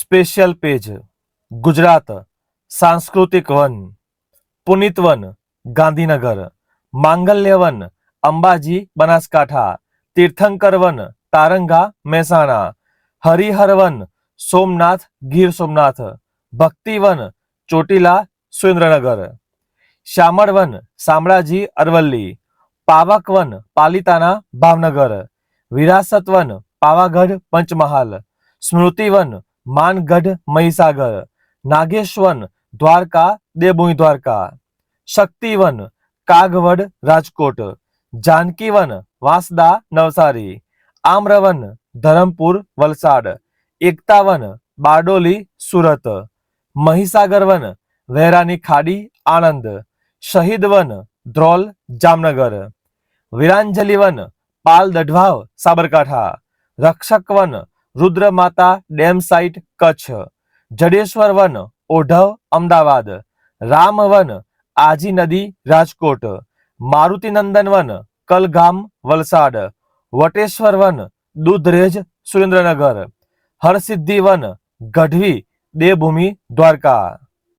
Special page Gujarat સાંસ્કૃતિક one પુનિત one Gandhinagar માંગલ્ય one Ambaji Banaskantha તીર્થંકર one Taranga Mehsana Harihar one Somnath Gir Somnath ભક્તિવન Chotila Surendranagar શ્યામળ one Shamlaji Aravalli પાવક one Palitana Bhavnagar વિરાસત one Pavagadh Panchmahal Smritivan Mangadh Mahisagar Nageshvan Dwarka Devbhumi Dwarka શક્તિવન Kagvad Rajkot જાનકીવન Vansda Navsari આમ્રવન Dharampur Valsad એકતાવન Bardoli Surat Mahisagar one વહેરાની ખાડી આણંદ શહીદ વન ધ્રોલ જામનગર વિરાંજલી વન પાલ દઢવાવ સાબરકાંઠા રક્ષક one Rudramata dam site Kutch. Jadeshwar Van, Odhav, Ahmedabad. Ramvan Aji નદી, રાજકોટ. મારુતિનંદન વન, કલગામ, વલસાડ. વટેશ્વર વન, દૂધરેજ, સુરેન્દ્રનગર. હરસિદ્ધિ વન, ગઢવી, દેવભૂમિ, દ્વારકા.